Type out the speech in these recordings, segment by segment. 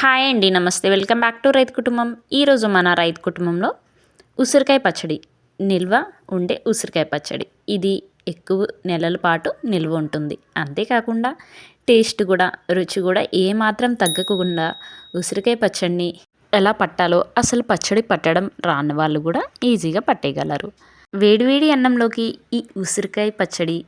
Hi అండి నమస్తే. Welcome back to రైతు కుటుంబం. ఈరోజు మన రైతు కుటుంబంలో ఉసిరికాయ పచ్చడి నిల్వ ఉండే ఉసిరికాయ పచ్చడి. ఇది ఎక్కువ నెలల పాటు నిల్వ ఉంటుంది. అంతేకాకుండా టేస్ట్ కూడా రుచి కూడా ఏమాత్రం తగ్గకుండా ఉసిరికాయ పచ్చడిని ఎలా పట్టాలో అసలు పచ్చడి పట్టడం రాని వాళ్ళు కూడా ఈజీగా పట్టేయగలరు. వేడివేడి అన్నంలోకి ఈ ఉసిరికాయ పచ్చడి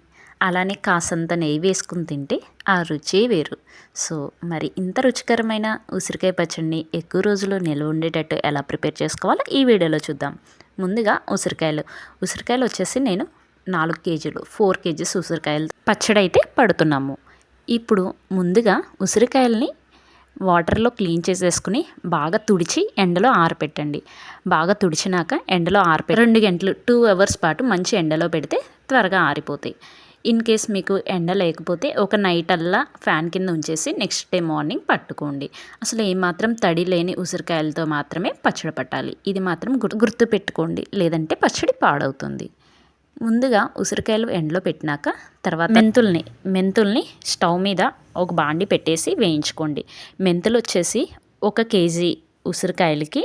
అలానే కాసంత నెయ్యి వేసుకుని తింటే ఆ రుచే వేరు. సో మరి ఇంత రుచికరమైన ఉసిరికాయ పచ్చడిని ఎక్కువ రోజులు నిల్వ ఉండేటట్టు ఎలా ప్రిపేర్ చేసుకోవాలో ఈ వీడియోలో చూద్దాం. ముందుగా ఉసిరికాయలు. ఉసిరికాయలు వచ్చేసి నేను నాలుగు కేజీలు ఫోర్ కేజీస్ ఉసిరికాయలు పచ్చడి అయితే పడుతున్నాము. ఇప్పుడు ముందుగా ఉసిరికాయలని వాటర్లో క్లీన్ చేసేసుకుని బాగా తుడిచి ఎండలో ఆరపెట్టండి. బాగా తుడిచినాక ఎండలో ఆరిపె రెండు గంటలు టూ అవర్స్ పాటు మంచి ఎండలో పెడితే త్వరగా ఆరిపోతాయి. ఇన్ కేస్ మీకు ఎండ లేకపోతే ఒక నైట్ అల్లా ఫ్యాన్ కింద ఉంచేసి నెక్స్ట్ డే మార్నింగ్ పట్టుకోండి. అసలు ఏమాత్రం తడి లేని ఉసిరికాయలతో మాత్రమే పచ్చడి పట్టాలి. ఇది మాత్రం గుర్తు పెట్టుకోండి. లేదంటే పచ్చడి పాడవుతుంది. ముందుగా ఉసిరికాయలు ఎండలో పెట్టినాక తర్వాత మెంతుల్ని మెంతుల్ని స్టవ్ మీద ఒక బాండి పెట్టేసి వేయించుకోండి. మెంతులు వచ్చేసి ఒక కేజీ ఉసిరికాయలకి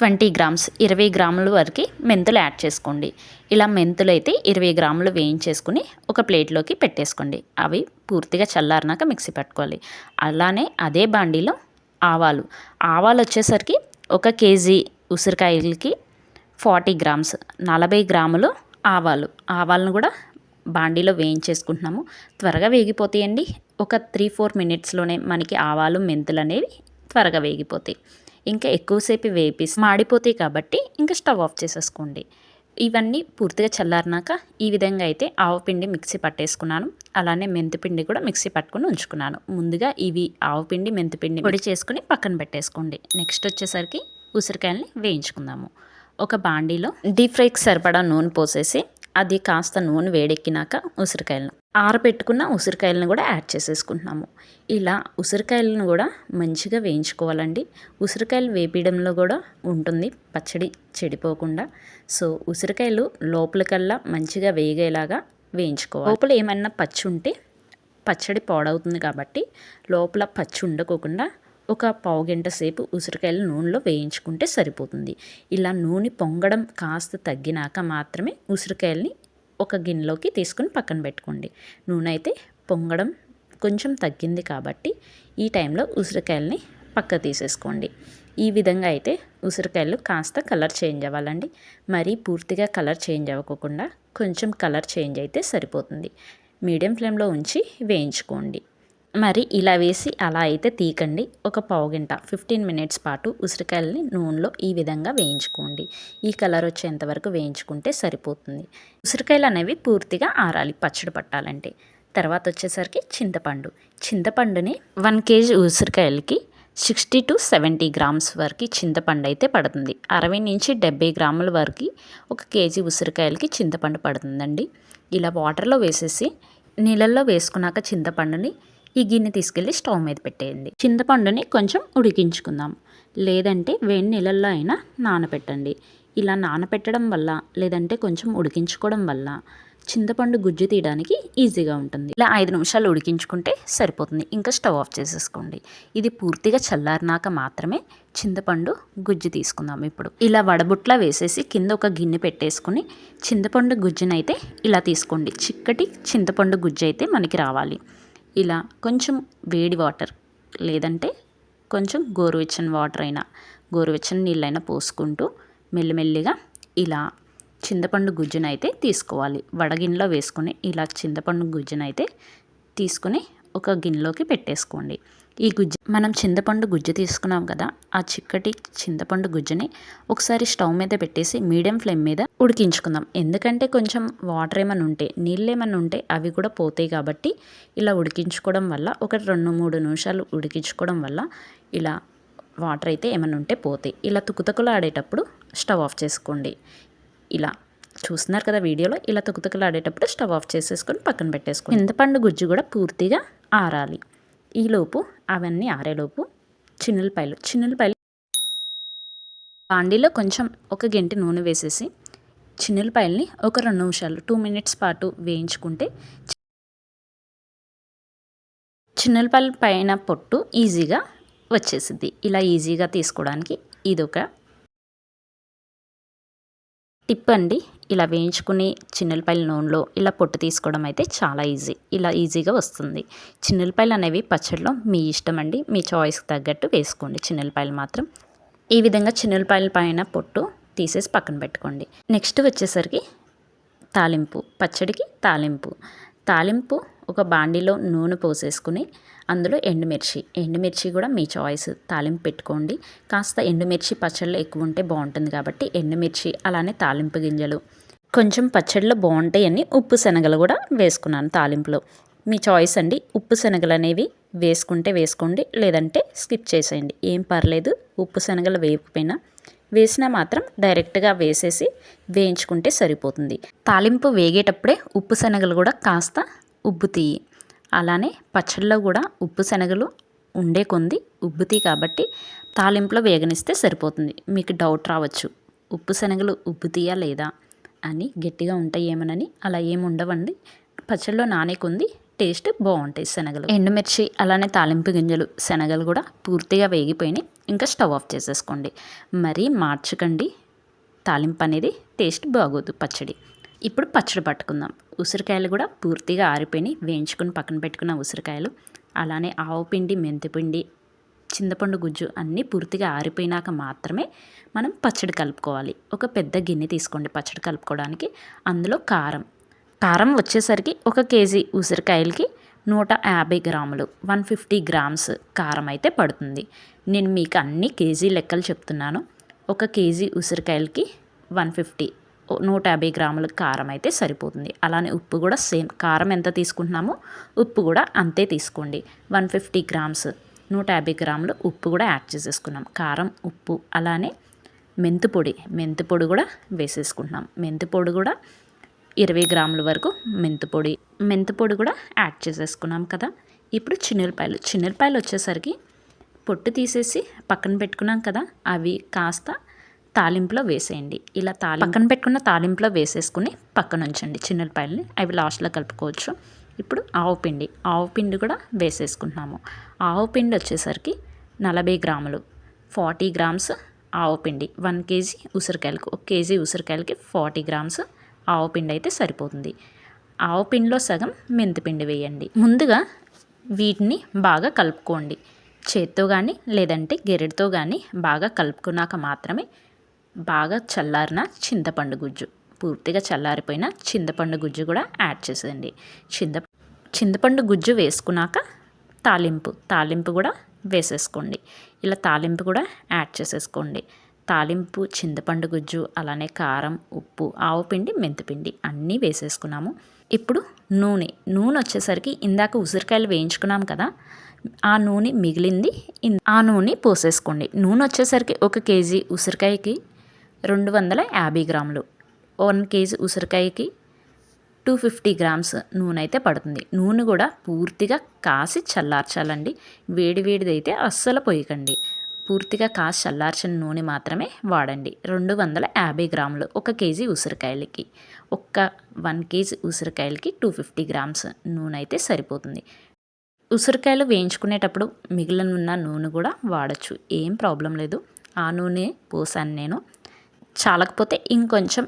ట్వంటీ గ్రామ్స్ ఇరవై గ్రాముల వరకు మెంతులు యాడ్ చేసుకోండి. ఇలా మెంతులు అయితే ఇరవై గ్రాములు వేయించేసుకుని ఒక ప్లేట్లోకి పెట్టేసుకోండి. అవి పూర్తిగా చల్లారినాక మిక్సీ పట్టుకోవాలి. అలానే అదే బాండీలో ఆవాలు. ఆవాలు వచ్చేసరికి ఒక కేజీ ఉసిరికాయలకి ఫార్టీ గ్రామ్స్ నలభై గ్రాములు ఆవాలు. ఆవాలను కూడా బాండీలో వేయించేసుకుంటున్నాము. త్వరగా వేగిపోతాయండి. ఒక త్రీ ఫోర్ మినిట్స్లోనే మనకి ఆవాలు మెంతులు అనేవి త్వరగా వేగిపోతాయి. ఇంకా ఎక్కువసేపు వేపిసి మాడిపోతాయి కాబట్టి ఇంకా స్టవ్ ఆఫ్ చేసేసుకోండి. ఇవన్నీ పూర్తిగా చల్లారినాక ఈ విధంగా అయితే ఆవపిండి మిక్సీ పట్టేసుకున్నాను. అలానే మెంతిపిండి కూడా మిక్సీ పట్టుకుని ఉంచుకున్నాను. ముందుగా ఇవి ఆవపిండి మెంతిపిండి పొడి చేసుకుని పక్కన పెట్టేసుకోండి. నెక్స్ట్ వచ్చేసరికి ఉసిరికాయలని వేయించుకుందాము. ఒక బాండీలో డీప్ ఫ్రైకి సరిపడా నూనె పోసేసి అది కాస్త నూనె వేడెక్కినాక ఉసిరికాయలను ఆరబెట్టుకున్న ఉసిరికాయలను కూడా యాడ్ చేసేసుకుంటున్నాము. ఇలా ఉసిరికాయలను కూడా మంచిగా వేయించుకోవాలండి. ఉసిరికాయలు వేపించడంలో కూడా ఉంటుంది పచ్చడి చెడిపోకుండా. సో ఉసిరికాయలు లోపలికల్లా మంచిగా వేగేలాగా వేయించుకోవాలి. లోపల ఏమన్నా పచ్చి ఉంటే పచ్చడి పాడవుతుంది కాబట్టి లోపల పచ్చి ఉండకోకుండా ఒక పావు గంట సేపు ఉసిరికాయలు నూనెలో వేయించుకుంటే సరిపోతుంది. ఇలా నూనె పొంగడం కాస్త తగ్గినాక మాత్రమే ఉసిరికాయల్ని ఒక గిన్నెలోకి తీసుకుని పక్కన పెట్టుకోండి. నూనె అయితే పొంగడం కొంచెం తగ్గింది కాబట్టి ఈ టైంలో ఉసిరికాయలని పక్క తీసేసుకోండి. ఈ విధంగా అయితే ఉసిరికాయలు కాస్త కలర్ చేంజ్ అవ్వాలండి. మరీ పూర్తిగా కలర్ చేంజ్ అవ్వకుండా కొంచెం కలర్ చేంజ్ అయితే సరిపోతుంది. మీడియం ఫ్లేమ్లో ఉంచి వేయించుకోండి. మరి ఇలా వేసి అలా అయితే తీకండి ఒక పావు గంట ఫిఫ్టీన్ మినిట్స్ పాటు ఉసిరికాయలని నూనెలో ఈ విధంగా వేయించుకోండి. ఈ కలర్ వచ్చేంత వరకు వేయించుకుంటే సరిపోతుంది. ఉసిరికాయలు అనేవి పూర్తిగా ఆరాలి పచ్చడి పట్టాలంటే. తర్వాత వచ్చేసరికి చింతపండు. చింతపండుని వన్ కేజీ ఉసిరికాయలకి సిక్స్టీ టు సెవెంటీ గ్రామ్స్ వరకు చింతపండు అయితే పడుతుంది. అరవై నుంచి డెబ్బై గ్రాముల వరకు ఒక కేజీ ఉసిరికాయలకి చింతపండు పడుతుందండి. ఇలా వాటర్లో వేసేసి నీళ్ళల్లో వేసుకున్నాక చింతపండుని ఈ గిన్నె తీసుకెళ్ళి స్టవ్ మీద పెట్టేయండి. చింతపండుని కొంచెం ఉడికించుకుందాం. లేదంటే వేడి నీళ్ళల్లో అయినా నానబెట్టండి ఇలా నానబెట్టడం వల్ల లేదంటే కొంచెం ఉడికించుకోవడం వల్ల చింతపండు గుజ్జు తీయడానికి ఈజీగా ఉంటుంది. ఇలా ఐదు నిమిషాలు ఉడికించుకుంటే సరిపోతుంది. ఇంకా స్టవ్ ఆఫ్ చేసేసుకోండి. ఇది పూర్తిగా చల్లారినాక మాత్రమే చింతపండు గుజ్జు తీసుకుందాం ఇప్పుడు. ఇలా వడబుట్లా వేసేసి కింద ఒక గిన్నె పెట్టేసుకుని చింతపండు గుజ్జునైతే ఇలా తీసుకోండి. చిక్కటి చింతపండు గుజ్జు అయితే మనకి రావాలి. ఇలా కొంచెం వేడి వాటర్ లేదంటే కొంచెం గోరువెచ్చని వాటర్ అయినా గోరువెచ్చని నీళ్ళైనా పోసుకుంటూ మెల్లిమెల్లిగా ఇలా చింతపండు గుజ్జునైతే తీసుకోవాలి. వడగిన్నెలో వేసుకొని ఇలా చింతపండు గుజ్జునైతే తీసుకొని ఒక గిన్నెలోకి పెట్టేసుకోండి. ఈ గుజ్జు మనం చింతపండు గుజ్జు తీసుకున్నాం కదా ఆ చిక్కటి చింతపండు గుజ్జుని ఒకసారి స్టవ్ మీద పెట్టేసి మీడియం ఫ్లేమ్ మీద ఉడికించుకుందాం. ఎందుకంటే కొంచెం వాటర్ ఏమైనా ఉంటే నీళ్ళు ఏమైనా ఉంటే అవి కూడా పోతాయి కాబట్టి ఇలా ఉడికించుకోవడం వల్ల ఒక రెండు మూడు నిమిషాలు ఉడికించుకోవడం వల్ల ఇలా వాటర్ అయితే ఏమైనా ఉంటే పోతాయి. ఇలా తుకుతుకులు ఆడేటప్పుడు స్టవ్ ఆఫ్ చేసుకోండి. ఇలా చూస్తున్నారు కదా వీడియోలో ఇలా తుకుతుకులు ఆడేటప్పుడు స్టవ్ ఆఫ్ చేసేసుకొని పక్కన పెట్టేసుకోండి. చింతపండు గుజ్జు కూడా పూర్తిగా ఆరాలి. ఈలోపు అవన్నీ ఆరేలోపు చిన్నులపాయలు. చిన్నులపాయలు బాండీలో కొంచెం ఒక గంట నూనె వేసేసి చిన్నులపాయల్ని ఒక రెండు నిమిషాలు టూ మినిట్స్ పాటు వేయించుకుంటే చిన్నులపాయల పైన పొట్టు ఈజీగా వచ్చేసిద్ది. ఇలా ఈజీగా తీసుకోవడానికి ఇదొక టిప్ అండి ఇలా వేయించుకుని చిన్నెలపాయల నూనెలో ఇలా పొట్టు తీసుకోవడం అయితే చాలా ఈజీ. ఇలా ఈజీగా వస్తుంది. చిన్నెలపాయలు అనేవి పచ్చడిలో మీ ఇష్టం అండి. మీ చాయిస్కి తగ్గట్టు వేసుకోండి. చిన్నెలపాయలు మాత్రం. ఈ విధంగా చిన్నెలపాయల పైన పొట్టు తీసేసి పక్కన పెట్టుకోండి. నెక్స్ట్ వచ్చేసరికి తాలింపు. పచ్చడికి తాలింపు. తాలింపు ఒక బాండీలో నూనె పోసేసుకుని అందులో ఎండుమిర్చి. ఎండుమిర్చి కూడా మీ చాయిస్. తాలింపు పెట్టుకోండి. కాస్త ఎండుమిర్చి పచ్చళ్ళు ఎక్కువ ఉంటే బాగుంటుంది కాబట్టి ఎండుమిర్చి అలానే తాలింపు గింజలు. కొంచెం పచ్చడిలో బాగుంటాయని ఉప్పు శనగలు కూడా వేసుకున్నాను తాలింపులో. మీ చాయిస్ అండి. ఉప్పు శనగలు అనేవి వేసుకుంటే వేసుకోండి లేదంటే స్కిప్ చేసేయండి. ఏం పర్లేదు ఉప్పు శనగలు వేయకపోయినా. వేసినా మాత్రం డైరెక్ట్గా వేసేసి వేయించుకుంటే సరిపోతుంది. తాలింపు వేగేటప్పుడే ఉప్పు శనగలు కూడా కాస్త ఉబ్బుతీయి అలానే పచ్చళ్ళలో కూడా ఉప్పు శనగలు ఉండే కొంది ఉబ్బుతాయి కాబట్టి తాలింపులో వేగనిస్తే సరిపోతుంది. మీకు డౌట్ రావచ్చు. ఉప్పు శనగలు ఉబ్బుతీయా లేదా అని గట్టిగా ఉంటాయి ఏమనని? అలా ఏమి ఉండవండి. పచ్చళ్ళలో నానే కొంది టేస్ట్ బాగుంటాయి శనగలు. ఎండుమిర్చి అలానే తాలింపు గింజలు శనగలు కూడా పూర్తిగా వేగిపోయినాయి. ఇంకా స్టవ్ ఆఫ్ చేసేసుకోండి. మరీ మార్చకండి. తాలింపు అనేది టేస్ట్ బాగోదు పచ్చడి. ఇప్పుడు పచ్చడి పట్టుకుందాం. ఉసిరికాయలు కూడా పూర్తిగా ఆరిపోయినాయి. వేయించుకుని పక్కన పెట్టుకున్న ఉసిరికాయలు అలానే ఆవు పిండి మెంతిపిండి చింతపండు గుజ్జు అన్నీ పూర్తిగా ఆరిపోయినాక మాత్రమే మనం పచ్చడి కలుపుకోవాలి. ఒక పెద్ద గిన్నె తీసుకోండి పచ్చడి కలుపుకోవడానికి. అందులో కారం. కారం వచ్చేసరికి ఒక కేజీ ఉసిరికాయలకి నూట యాభై గ్రాములు వన్ ఫిఫ్టీ గ్రామ్స్ కారం అయితే పడుతుంది. నేను మీకు అన్ని కేజీ లెక్కలు చెప్తున్నాను. ఒక కేజీ ఉసిరికాయలకి వన్ ఫిఫ్టీ నూట యాభై గ్రాముల కారం అయితే సరిపోతుంది. అలానే ఉప్పు కూడా సేమ్. కారం ఎంత తీసుకుంటున్నామో ఉప్పు కూడా అంతే తీసుకోండి. వన్ ఫిఫ్టీ గ్రామ్స్ నూట యాభై గ్రాములు ఉప్పు కూడా యాడ్ చేసేసుకున్నాం. కారం ఉప్పు అలానే మెంతిపొడి మెంతిపొడి కూడా వేసేసుకుంటున్నాం. మెంతిపొడి కూడా ఇరవై గ్రాముల వరకు మెంతిపొడి మెంతిపొడి కూడా యాడ్ చేసేసుకున్నాం కదా. ఇప్పుడు చిన్నెలపాయలు చిన్నెలపాయలు వచ్చేసరికి పొట్టు తీసేసి పక్కన పెట్టుకున్నాం కదా. అవి కాస్త తాలింపులో వేసేయండి. ఇలా తాలి పక్కన పెట్టుకున్న తాలింపులో వేసేసుకుని పక్కన ఉంచండి. చిన్నపాయలని అవి లాస్ట్లో కలుపుకోవచ్చు. ఇప్పుడు ఆవు పిండి. ఆవు పిండి కూడా వేసేసుకుంటున్నాము. ఆవు పిండి వచ్చేసరికి నలభై గ్రాములు. ఫార్టీ గ్రామ్స్ ఆవు పిండి. వన్ కేజీ ఉసిరికాయలకు ఒక కేజీ ఉసిరికాయలకి ఫార్టీ గ్రామ్స్ ఆవు పిండి అయితే సరిపోతుంది. ఆవు పిండిలో సగం మెంతిపిండి వేయండి. ముందుగా వీటిని బాగా కలుపుకోండి. చేత్తో కానీ లేదంటే గెరెడితో కానీ బాగా కలుపుకున్నాక మాత్రమే బాగా చల్లారిన చింతపండు గుజ్జు. పూర్తిగా చల్లారిపోయిన చింతపండు గుజ్జు కూడా యాడ్ చేసేయండి. చింత చింతపండు గుజ్జు వేసుకున్నాక తాలింపు తాలింపు కూడా వేసేసుకోండి. ఇలా తాలింపు కూడా యాడ్ చేసేసుకోండి. తాలింపు చింతపండు గుజ్జు అలానే కారం ఉప్పు ఆవు పిండి మెంతిపిండి అన్నీ వేసేసుకున్నాము. ఇప్పుడు నూనె నూనె వచ్చేసరికి ఇందాక ఉసిరికాయలు వేయించుకున్నాం కదా ఆ నూనె మిగిలింది ఆ నూనె పోసేసుకోండి. నూనె వచ్చేసరికి ఒక కేజీ ఉసిరికాయకి రెండు వందల యాభై గ్రాములు. వన్ కేజీ ఉసిరికాయకి టూ ఫిఫ్టీ గ్రామ్స్ నూనె అయితే పడుతుంది. నూనె కూడా పూర్తిగా కాసి చల్లార్చాలండి. వేడి వేడిదైతే అస్సలు పోయకండి పూర్తిగా కాసి చల్లార్చిన నూనె మాత్రమే వాడండి. రెండు వందల యాభై గ్రాములు ఒక కేజీ ఉసిరికాయలకి. ఒక్క వన్ కేజీ ఉసిరికాయలకి టూ ఫిఫ్టీ గ్రామ్స్ నూనె అయితే సరిపోతుంది. ఉసిరికాయలు వేయించుకునేటప్పుడు మిగిలిన నూనె కూడా వాడచ్చు. ఏం ప్రాబ్లం లేదు. ఆ నూనె పోసాను నేను. చాలకపోతే ఇంకొంచెం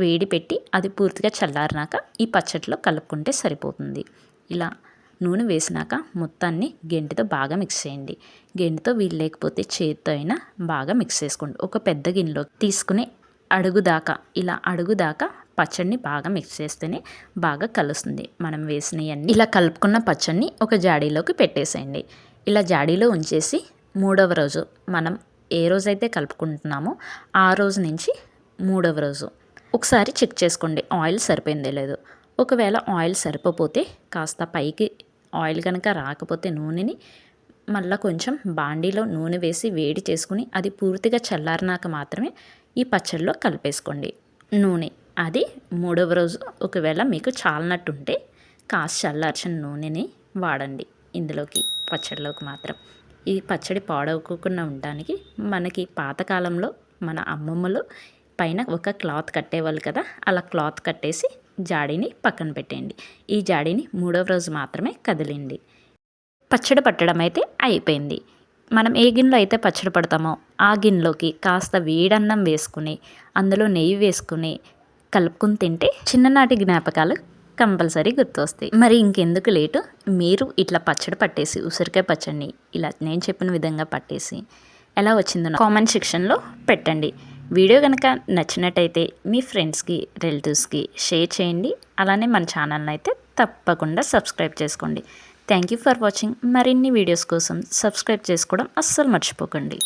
వేడి పెట్టి అది పూర్తిగా చల్లారినాక ఈ పచ్చడిలో కలుపుకుంటే సరిపోతుంది. ఇలా నూనె వేసినాక మొత్తాన్ని గెంటితో బాగా మిక్స్ చేయండి. గెంటితో వీలు లేకపోతే చేతితో అయినా బాగా మిక్స్ చేసుకోండి. ఒక పెద్ద గిన్నెలో తీసుకుని అడుగుదాకా ఇలా అడుగుదాకా పచ్చడిని బాగా మిక్స్ చేస్తేనే బాగా కలుస్తుంది. మనం వేసినవన్నీ ఇలా కలుపుకున్న పచ్చడిని ఒక జాడీలోకి పెట్టేసేయండి. ఇలా జాడీలో ఉంచేసి మూడవ రోజు మనం ఏ రోజైతే కలుపుకుంటున్నామో ఆ రోజు నుంచి మూడవ రోజు. ఒకసారి చెక్ చేసుకోండి ఆయిల్ సరిపోయిందే లేదు. ఒకవేళ ఆయిల్ సరిపోతే కాస్త పైకి ఆయిల్ కనుక రాకపోతే నూనెని మళ్ళీ కొంచెం బాండీలో నూనె వేసి వేడి చేసుకుని అది పూర్తిగా చల్లారినాక మాత్రమే ఈ పచ్చడిలో కలిపేసుకోండి. నూనె అది మూడవ రోజు. ఒకవేళ మీకు చాలనట్టుంటే కాస్త చల్లార్చిన నూనెని వాడండి ఇందులోకి పచ్చడిలోకి మాత్రం. ఈ పచ్చడి పాడవకుండా ఉండడానికి మనకి పాతకాలంలో మన అమ్మమ్మలు పైన ఒక క్లాత్ కట్టేవాళ్ళు కదా అలా క్లాత్ కట్టేసి జాడీని పక్కన పెట్టేయండి. ఈ జాడీని మూడవ రోజు మాత్రమే కదిలిండి పచ్చడి పట్టడం అయితే అయిపోయింది. మనం ఏ గిన్నెలో అయితే పచ్చడి పడతామో ఆ గిన్నెలోకి కాస్త వేడన్నం వేసుకుని అందులో నెయ్యి వేసుకుని కలుపుకుని తింటే చిన్ననాటి జ్ఞాపకాలు కంపల్సరీ గుర్తొస్తాయి. మరి ఇంకెందుకు లేటు? మీరు ఇట్లా పచ్చడి పట్టేసి ఉసిరికాయ పచ్చడిని ఇలా నేను చెప్పిన విధంగా పట్టేసి ఎలా వచ్చిందో కామెంట్ సెక్షన్లో పెట్టండి. వీడియో కనుక నచ్చినట్టయితే మీ ఫ్రెండ్స్కి రిలేటివ్స్కి షేర్ చేయండి. అలానే మన ఛానల్ని అయితే తప్పకుండా సబ్స్క్రైబ్ చేసుకోండి. Thank you for watching. మరిన్ని వీడియోస్ కోసం సబ్స్క్రైబ్ చేసుకోవడం అస్సలు మర్చిపోకండి.